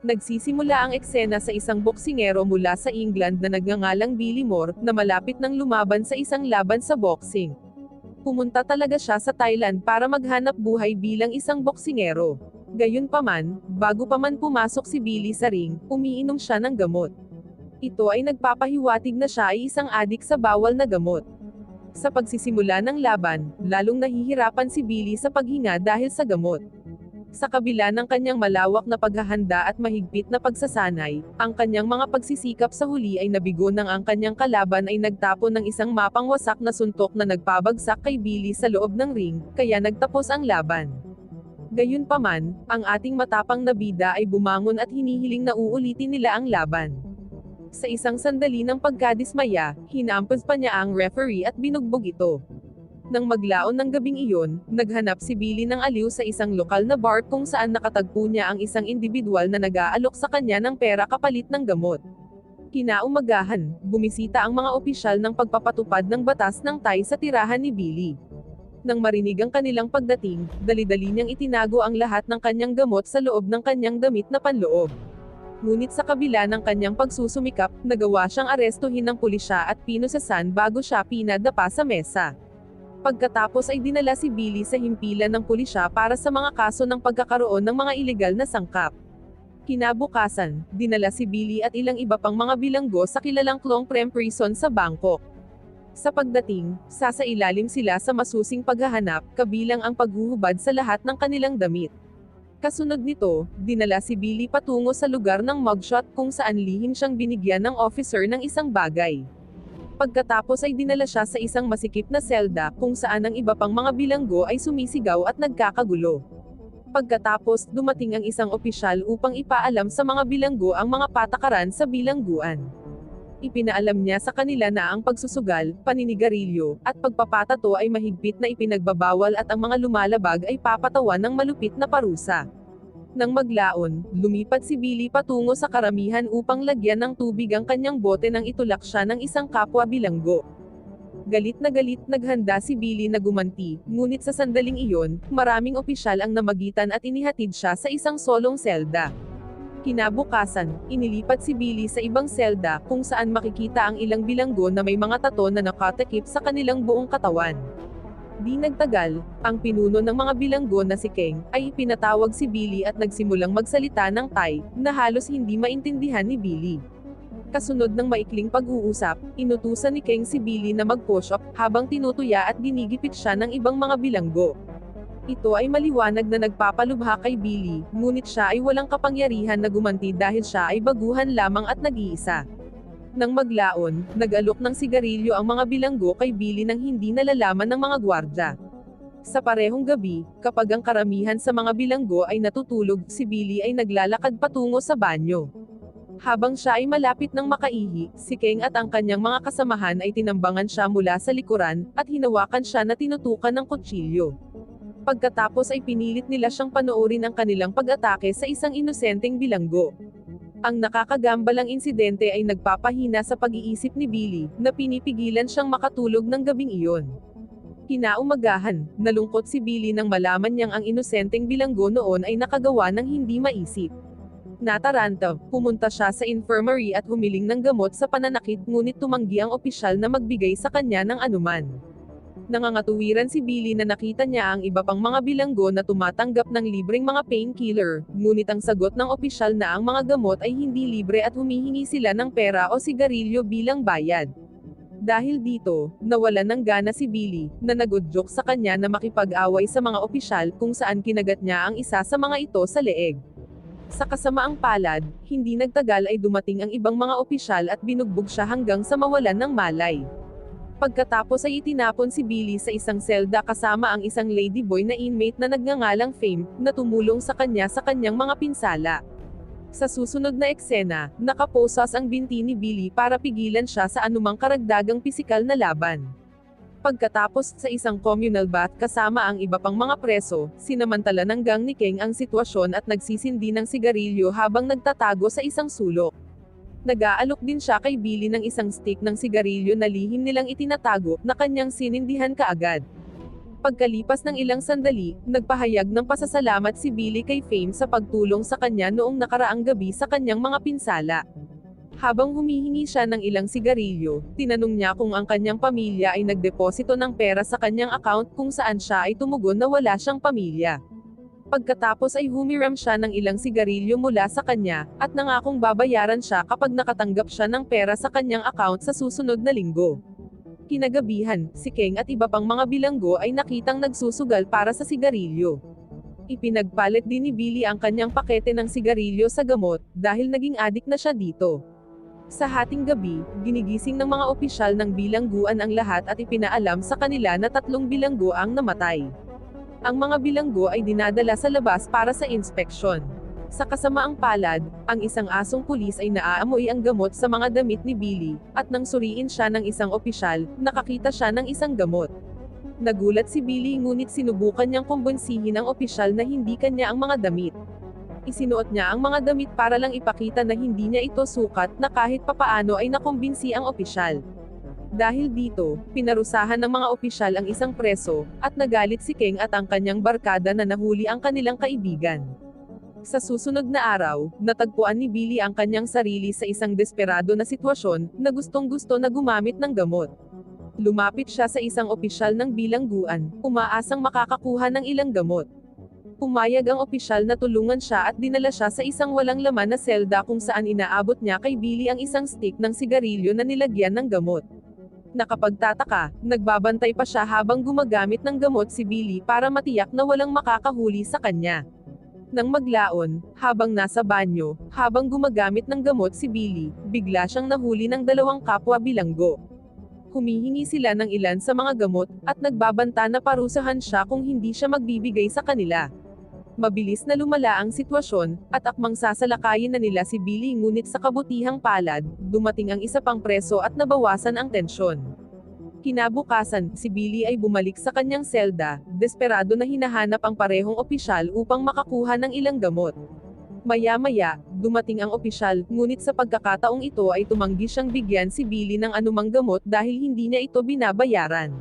Nagsisimula ang eksena sa isang boksingero mula sa England na nagngangalang Billy Moore, na malapit ng lumaban sa isang laban sa boxing. Pumunta talaga siya sa Thailand para maghanap buhay bilang isang boksingero. Gayunpaman, bago pa man pumasok si Billy sa ring, umiinom siya ng gamot. Ito ay nagpapahiwatig na siya ay isang adik sa bawal na gamot. Sa pagsisimula ng laban, lalong nahihirapan si Billy sa paghinga dahil sa gamot. Sa kabila ng kanyang malawak na paghahanda at mahigpit na pagsasanay, ang kanyang mga pagsisikap sa huli ay nabigo nang ang kanyang kalaban ay nagtapon ng isang mapangwasak na suntok na nagpabagsak kay Billy sa loob ng ring, kaya nagtapos ang laban. Gayunpaman, ang ating matapang na bida ay bumangon at hinihiling na uulitin nila ang laban. Sa isang sandali ng pagkadismaya, hinampas pa niya ang referee at binugbog ito. Nang maglaon ng gabing iyon, naghanap si Billy ng aliw sa isang lokal na bar kung saan nakatagpo niya ang isang individual na nag-aalok sa kanya ng pera kapalit ng gamot. Kinaumagahan, bumisita ang mga opisyal ng pagpapatupad ng batas ng Thai sa tirahan ni Billy. Nang marinig ang kanilang pagdating, dali-dali niyang itinago ang lahat ng kanyang gamot sa loob ng kanyang damit na panloob. Ngunit sa kabila ng kanyang pagsusumikap, nagawa siyang arestuhin ng pulisya at pinusasan bago siya pinadapa sa mesa. Pagkatapos ay dinala si Billy sa himpilan ng pulisya para sa mga kaso ng pagkakaroon ng mga ilegal na sangkap. Kinabukasan, dinala si Billy at ilang iba pang mga bilanggo sa kilalang Klong Prem Prison sa Bangkok. Sa pagdating, sasailalim sila sa masusing paghahanap, kabilang ang paghuhubad sa lahat ng kanilang damit. Kasunod nito, dinala si Billy patungo sa lugar ng mugshot kung saan lihim siyang binigyan ng officer ng isang bagay. Pagkatapos ay dinala siya sa isang masikip na selda, kung saan ang iba pang mga bilanggo ay sumisigaw at nagkakagulo. Pagkatapos, dumating ang isang opisyal upang ipaalam sa mga bilanggo ang mga patakaran sa bilangguan. Ipinaalam niya sa kanila na ang pagsusugal, paninigarilyo, at pagpapatato ay mahigpit na ipinagbabawal at ang mga lumalabag ay papatawan ng malupit na parusa. Nang maglaon, lumipat si Billy patungo sa karamihan upang lagyan ng tubig ang kanyang bote nang itulak siya ng isang kapwa bilanggo. Galit na galit, naghanda si Billy na gumanti, ngunit sa sandaling iyon, maraming opisyal ang namagitan at inihatid siya sa isang solong selda. Kinabukasan, inilipat si Billy sa ibang selda, kung saan makikita ang ilang bilanggo na may mga tato na nakatakip sa kanilang buong katawan. Di nagtagal, ang pinuno ng mga bilanggo na si Keng, ay ipinatawag si Billy at nagsimulang magsalita ng Thai, na halos hindi maintindihan ni Billy. Kasunod ng maikling pag-uusap, inutusan ni Keng si Billy na mag-push up, habang tinutuya at ginigipit siya ng ibang mga bilanggo. Ito ay maliwanag na nagpapalubha kay Billy, ngunit siya ay walang kapangyarihan na gumanti dahil siya ay baguhan lamang at nag-iisa. Nang maglaon, nag-alok ng sigarilyo ang mga bilanggo kay Billy nang hindi nalalaman ng mga gwardya. Sa parehong gabi, kapag ang karamihan sa mga bilanggo ay natutulog, si Billy ay naglalakad patungo sa banyo. Habang siya ay malapit ng makaihi, si Keng at ang kanyang mga kasamahan ay tinambangan siya mula sa likuran, at hinawakan siya na tinutukan ng kutsilyo. Pagkatapos ay pinilit nila siyang panoorin ang kanilang pag-atake sa isang inosenteng bilanggo. Ang nakakagambalang insidente ay nagpapahina sa pag-iisip ni Billy, na pinipigilan siyang makatulog ng gabing iyon. Kinaumagahan, nalungkot si Billy nang malaman niyang ang inosenteng bilanggo noon ay nakagawa ng hindi maisip. Nataranta, pumunta siya sa infirmary at humiling ng gamot sa pananakit ngunit tumanggi ang opisyal na magbigay sa kanya ng anuman. Nangangatuwiran si Billy na nakita niya ang iba pang mga bilanggo na tumatanggap ng libreng mga painkiller, ngunit ang sagot ng opisyal na ang mga gamot ay hindi libre at humihingi sila ng pera o sigarilyo bilang bayad. Dahil dito, nawalan ng gana si Billy, na nagudyok sa kanya na makipag-away sa mga opisyal kung saan kinagat niya ang isa sa mga ito sa leeg. Sa kasamaang palad, hindi nagtagal ay dumating ang ibang mga opisyal at binugbog siya hanggang sa mawalan ng malay. Pagkatapos ay itinapon si Billy sa isang selda kasama ang isang ladyboy na inmate na nagngangalang Fame, na tumulong sa kanya sa kanyang mga pinsala. Sa susunod na eksena, nakaposas ang binti ni Billy para pigilan siya sa anumang karagdagang pisikal na laban. Pagkatapos sa isang communal bath kasama ang iba pang mga preso, sinamantala ng gang ni King ang sitwasyon at nagsisindi ng sigarilyo habang nagtatago sa isang sulok. Nag-aalok din siya kay Billy ng isang stick ng sigarilyo na lihim nilang itinatago, na kanyang sinindihan kaagad. Pagkalipas ng ilang sandali, nagpahayag ng pasasalamat si Billy kay Fame sa pagtulong sa kanya noong nakaraang gabi sa kanyang mga pinsala. Habang humihingi siya ng ilang sigarilyo, tinanong niya kung ang kanyang pamilya ay nagdeposito ng pera sa kanyang account kung saan siya ay tumugon na wala siyang pamilya. Pagkatapos ay humiram siya ng ilang sigarilyo mula sa kanya, at nangakong babayaran siya kapag nakatanggap siya ng pera sa kanyang account sa susunod na linggo. Kinagabihan, si Keng at iba pang mga bilanggo ay nakitang nagsusugal para sa sigarilyo. Ipinagpalit din ni Billy ang kanyang pakete ng sigarilyo sa gamot, dahil naging adik na siya dito. Sa hating gabi, ginigising ng mga opisyal ng bilangguan ang lahat at ipinaalam sa kanila na tatlong bilanggo ang namatay. Ang mga bilanggo ay dinadala sa labas para sa inspeksyon. Sa kasamaang palad, ang isang asong pulis ay naaamoy ang gamot sa mga damit ni Billy, at nang suriin siya ng isang opisyal, nakakita siya ng isang gamot. Nagulat si Billy ngunit sinubukan niyang kumbonsihin ang opisyal na hindi kanya ang mga damit isinuot niya ang mga damit para lang ipakita na hindi niya ito sukat na kahit papaano ay nakumbinsi ang opisyal. Dahil dito, pinarusahan ng mga opisyal ang isang preso, at nagalit si King at ang kanyang barkada na nahuli ang kanilang kaibigan. Sa susunod na araw, natagpuan ni Billy ang kanyang sarili sa isang desperado na sitwasyon, na gustong gusto na gumamit ng gamot. Lumapit siya sa isang opisyal ng bilangguan, umaasang makakakuha ng ilang gamot. Pumayag ang opisyal na tulungan siya at dinala siya sa isang walang laman na selda kung saan inaabot niya kay Billy ang isang stick ng sigarilyo na nilagyan ng gamot. Nakapagtataka, nagbabantay pa siya habang gumagamit ng gamot si Billy para matiyak na walang makakahuli sa kanya. Nang maglaon, habang nasa banyo, habang gumagamit ng gamot si Billy, bigla siyang nahuli ng dalawang kapwa bilanggo. Humihingi sila ng ilan sa mga gamot, at nagbabanta na parusahan siya kung hindi siya magbibigay sa kanila. Mabilis na lumala ang sitwasyon, at akmang sasalakayin na nila si Billy ngunit sa kabutihang palad, dumating ang isa pang preso at nabawasan ang tensyon. Kinabukasan, si Billy ay bumalik sa kanyang selda, desperado na hinahanap ang parehong opisyal upang makakuha ng ilang gamot. Maya-maya, dumating ang opisyal, ngunit sa pagkakataong ito ay tumanggi siyang bigyan si Billy ng anumang gamot dahil hindi niya ito binabayaran.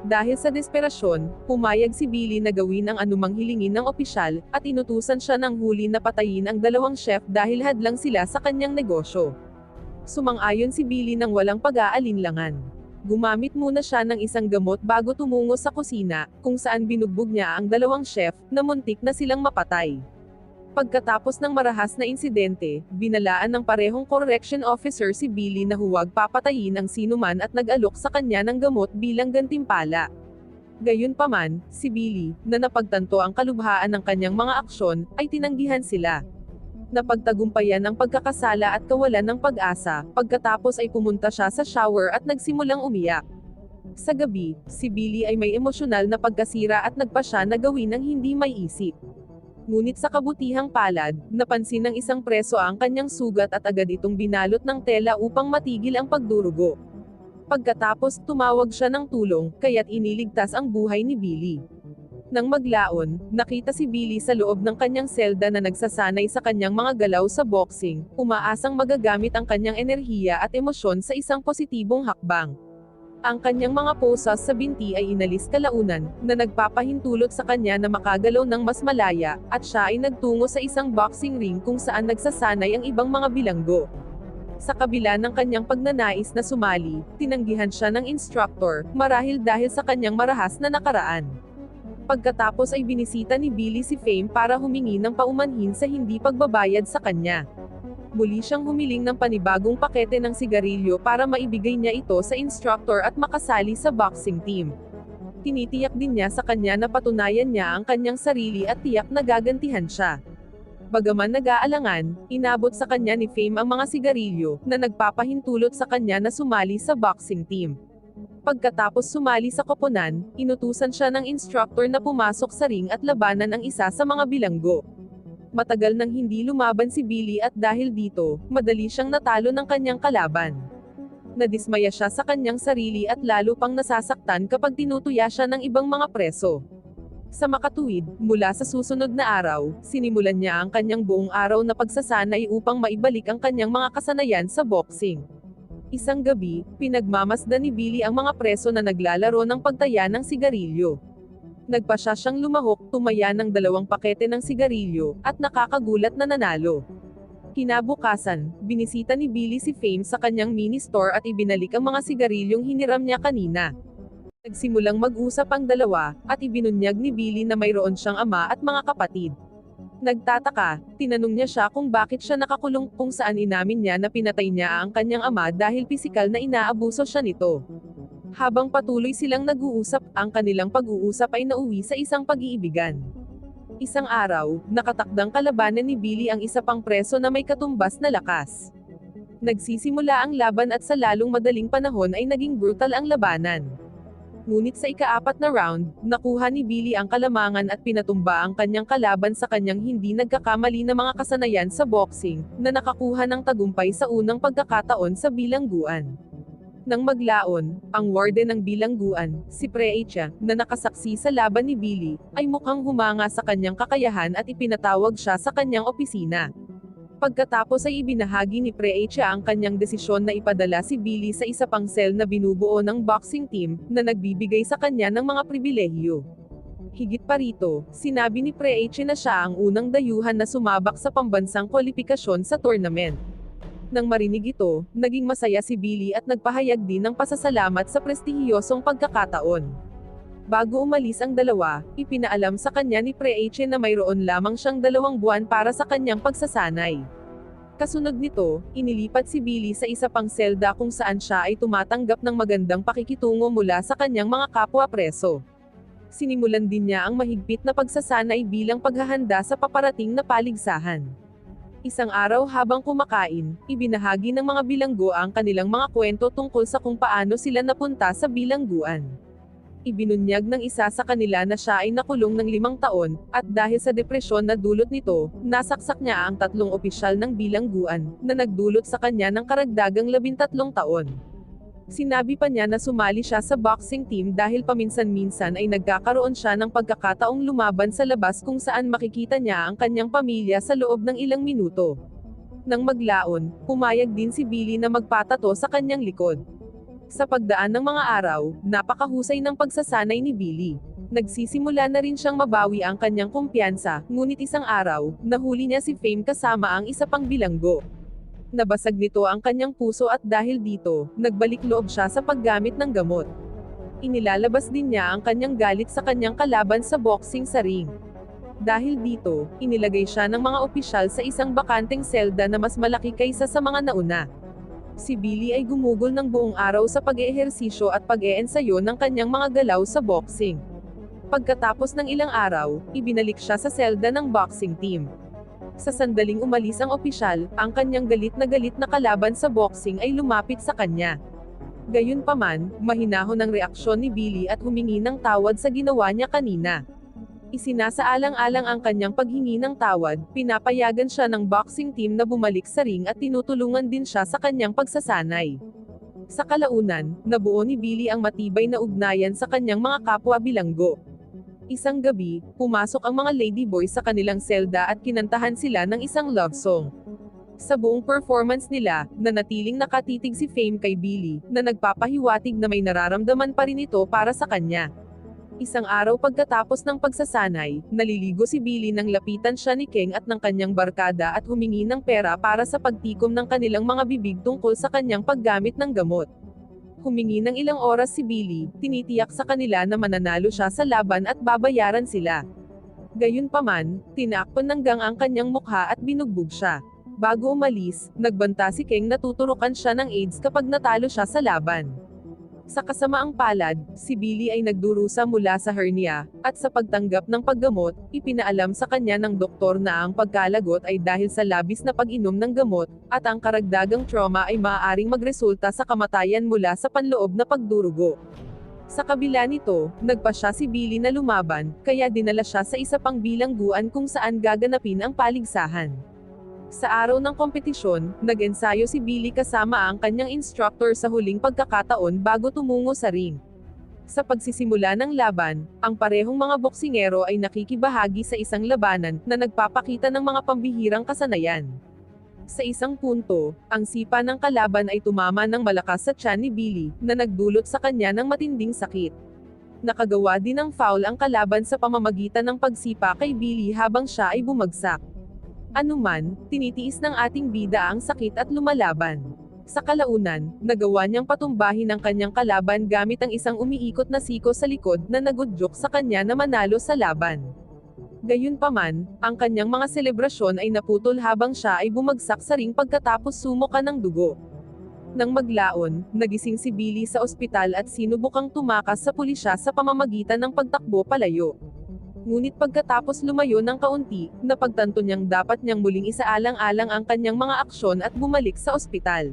Dahil sa desperasyon, pumayag si Billy na gawin ang anumang hilingin ng opisyal, at inutusan siya ng huli na patayin ang dalawang chef dahil hadlang sila sa kanyang negosyo. Sumang-ayon si Billy ng walang pag-aalinlangan. Gumamit muna siya ng isang gamot bago tumungo sa kusina, kung saan binugbog niya ang dalawang chef, na muntik na silang mapatay. Pagkatapos ng marahas na insidente, binalaan ng parehong correction officer si Billy na huwag papatayin ang sinuman at nag-alok sa kanya ng gamot bilang gantimpala. Gayunpaman, si Billy, na napagtanto ang kalubhaan ng kanyang mga aksyon, ay tinanggihan sila. Napagtagumpayan ang pagkakasala at kawalan ng pag-asa, pagkatapos ay pumunta siya sa shower at nagsimulang umiyak. Sa gabi, si Billy ay may emosyonal na pagkasira at nagpa siya na gawin ang hindi may isip. Ngunit sa kabutihang palad, napansin ng isang preso ang kanyang sugat at agad itong binalot ng tela upang matigil ang pagdurugo. Pagkatapos, tumawag siya ng tulong, kaya't iniligtas ang buhay ni Billy. Nang maglaon, nakita si Billy sa loob ng kanyang selda na nagsasanay sa kanyang mga galaw sa boxing, umaasang magagamit ang kanyang enerhiya at emosyon sa isang positibong hakbang. Ang kanyang mga posas sa binti ay inalis kalaunan, na nagpapahintulot sa kanya na makagalaw ng mas malaya, at siya ay nagtungo sa isang boxing ring kung saan nagsasanay ang ibang mga bilanggo. Sa kabila ng kanyang pagnanais na sumali, tinanggihan siya ng instructor, marahil dahil sa kanyang marahas na nakaraan. Pagkatapos ay binisita ni Billy si Fame para humingi ng paumanhin sa hindi pagbabayad sa kanya muli siyang humiling ng panibagong pakete ng sigarilyo para maibigay niya ito sa instructor at makasali sa boxing team. Tinitiyak din niya sa kanya na patunayan niya ang kanyang sarili at tiyak na gagantihan siya. Bagaman nag-aalangan, inabot sa kanya ni Fame ang mga sigarilyo, na nagpapahintulot sa kanya na sumali sa boxing team. Pagkatapos sumali sa koponan, inutusan siya ng instructor na pumasok sa ring at labanan ang isa sa mga bilanggo. Matagal nang hindi lumaban si Billy at dahil dito, madali siyang natalo ng kanyang kalaban. Nadismaya siya sa kanyang sarili at lalo pang nasasaktan kapag tinutuya siya ng ibang mga preso. Sa makatuwid, mula sa susunod na araw, sinimulan niya ang kanyang buong araw na pagsasanay upang maibalik ang kanyang mga kasanayan sa boxing. Isang gabi, pinagmamasdan ni Billy ang mga preso na naglalaro ng pagtaya ng sigarilyo. Nagpa siya siyang lumahok, tumaya ng dalawang pakete ng sigarilyo, at nakakagulat na nanalo. Kinabukasan, binisita ni Billy si Fame sa kanyang mini store at ibinalik ang mga sigarilyong hiniram niya kanina. Nagsimulang mag-usap ang dalawa, at ibinunyag ni Billy na mayroon siyang ama at mga kapatid. Nagtataka, tinanong niya siya kung bakit siya nakakulong kung saan inamin niya na pinatay niya ang kanyang ama dahil pisikal na inaabuso siya nito. Habang patuloy silang nag-uusap, ang kanilang pag-uusap ay nauwi sa isang pag-iibigan. Isang araw, nakatakdang kalabanan ni Billy ang isa pang preso na may katumbas na lakas. Nagsisimula ang laban at sa lalong madaling panahon ay naging brutal ang labanan. Ngunit sa ikaapat na round, nakuha ni Billy ang kalamangan at pinatumba ang kanyang kalaban sa kanyang hindi nagkakamali na mga kasanayan sa boxing, na nakakuha ng tagumpay sa unang pagkakataon sa bilangguan. Nang maglaon, ang warden ng bilangguan, si Preecha, na nakasaksi sa laban ni Billy, ay mukhang humanga sa kanyang kakayahan at ipinatawag siya sa kanyang opisina. Pagkatapos ay ibinahagi ni Preecha ang kanyang desisyon na ipadala si Billy sa isa pang cell na binubuo ng boxing team, na nagbibigay sa kanya ng mga pribilehyo. Higit pa rito, sinabi ni Preecha na siya ang unang dayuhan na sumabak sa pambansang kwalifikasyon sa tournament. Nang marinig ito, naging masaya si Billy at nagpahayag din ng pasasalamat sa prestihiyosong pagkakataon. Bago umalis ang dalawa, ipinaalam sa kanya ni Preeche na mayroon lamang siyang dalawang buwan para sa kanyang pagsasanay. Kasunod nito, inilipat si Billy sa isa pang selda kung saan siya ay tumatanggap ng magandang pakikitungo mula sa kanyang mga kapwa preso. Sinimulan din niya ang mahigpit na pagsasanay bilang paghahanda sa paparating na paligsahan. Isang araw habang kumakain, ibinahagi ng mga bilanggo ang kanilang mga kwento tungkol sa kung paano sila napunta sa bilangguan. Ibinunyag ng isa sa kanila na siya ay nakulong ng limang taon, at dahil sa depresyon na dulot nito, nasaksak niya ang tatlong opisyal ng bilangguan, na nagdulot sa kanya ng karagdagang labintatlong taon. Sinabi pa niya na sumali siya sa boxing team dahil paminsan-minsan ay nagkakaroon siya ng pagkakataong lumaban sa labas kung saan makikita niya ang kanyang pamilya sa loob ng ilang minuto. Nang maglaon, pumayag din si Billy na magpatato sa kanyang likod. Sa pagdaan ng mga araw, napakahusay ng pagsasanay ni Billy. Nagsisimula na rin siyang mabawi ang kanyang kumpiyansa, ngunit isang araw, nahuli niya si Fame kasama ang isa pang bilanggo. Nabasag nito ang kanyang puso at dahil dito, nagbalik loob siya sa paggamit ng gamot. Inilalabas din niya ang kanyang galit sa kanyang kalaban sa boxing sa ring. Dahil dito, inilagay siya ng mga opisyal sa isang bakanteng selda na mas malaki kaysa sa mga nauna. Si Billy ay gumugol ng buong araw sa pag-eehersisyo at pag-eensayo ng kanyang mga galaw sa boxing. Pagkatapos ng ilang araw, ibinalik siya sa selda ng boxing team. Sa sandaling umalis ang opisyal, ang kanyang galit na galit na kalaban sa boxing ay lumapit sa kanya. Gayunpaman, mahinahon ang reaksyon ni Billy at humingi ng tawad sa ginawa niya kanina. Isinasaalang-alang ang kanyang paghingi ng tawad, pinapayagan siya ng boxing team na bumalik sa ring at tinutulungan din siya sa kanyang pagsasanay. Sa kalaunan, nabuo ni Billy ang matibay na ugnayan sa kanyang mga kapwa bilanggo. Isang gabi, pumasok ang mga ladyboy sa kanilang selda at kinantahan sila ng isang love song. Sa buong performance nila, nanatiling nakatitig si Fame kay Billy, na nagpapahiwatig na may nararamdaman pa rin ito para sa kanya. Isang araw pagkatapos ng pagsasanay, naliligo si Billy nang lapitan siya ni King at ng kanyang barkada at humingi ng pera para sa pagtikom ng kanilang mga bibig tungkol sa kanyang paggamit ng gamot. Humingi ng ilang oras si Billy, tinitiyak sa kanila na mananalo siya sa laban at babayaran sila. Gayunpaman, tinakpan ng gang ang kanyang mukha at binugbog siya. Bago umalis, nagbanta si King na tuturukan siya ng AIDS kapag natalo siya sa laban. Sa kasamaang palad, si Billy ay nagdurusa mula sa hernia, at sa pagtanggap ng paggamot, ipinaalam sa kanya ng doktor na ang pagkalagot ay dahil sa labis na pag-inom ng gamot, at ang karagdagang trauma ay maaaring magresulta sa kamatayan mula sa panloob na pagdurugo. Sa kabila nito, nagpa siya si Billy na lumaban, kaya dinala siya sa isa pang bilangguan kung saan gaganapin ang paligsahan. Sa araw ng kompetisyon, nag-ensayo si Billy kasama ang kanyang instructor sa huling pagkakataon bago tumungo sa ring. Sa pagsisimula ng laban, ang parehong mga boksingero ay nakikibahagi sa isang labanan na nagpapakita ng mga pambihirang kasanayan. Sa isang punto, ang sipa ng kalaban ay tumama ng malakas sa tiyan ni Billy, na nagdulot sa kanya ng matinding sakit. Nakagawa din ng foul ang kalaban sa pamamagitan ng pagsipa kay Billy habang siya ay bumagsak. Anuman, tinitiis ng ating bida ang sakit at lumalaban. Sa kalaunan, nagawa niyang patumbahin ang kanyang kalaban gamit ang isang umiikot na siko sa likod na nagudyok sa kanya na manalo sa laban. Gayunpaman, ang kanyang mga selebrasyon ay naputol habang siya ay bumagsak sa ring pagkatapos sumuka ng dugo. Nang maglaon, nagising si Billy sa ospital at sinubukang tumakas sa pulisya sa pamamagitan ng pagtakbo palayo. Ngunit pagkatapos lumayo ng kaunti, napagtanto niyang dapat niyang muling isaalang-alang ang kanyang mga aksyon at bumalik sa ospital.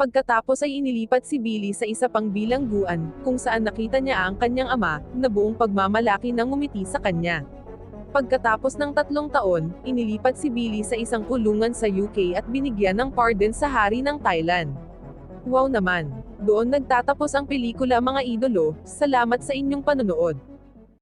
Pagkatapos ay inilipat si Billy sa isa pang bilangguan, kung saan nakita niya ang kanyang ama, na buong pagmamalaki nang ngumiti sa kanya. Pagkatapos ng tatlong taon, inilipat si Billy sa isang kulungan sa UK at binigyan ng pardon sa hari ng Thailand. Wow naman! Doon nagtatapos ang pelikula mga idolo, salamat sa inyong panonood.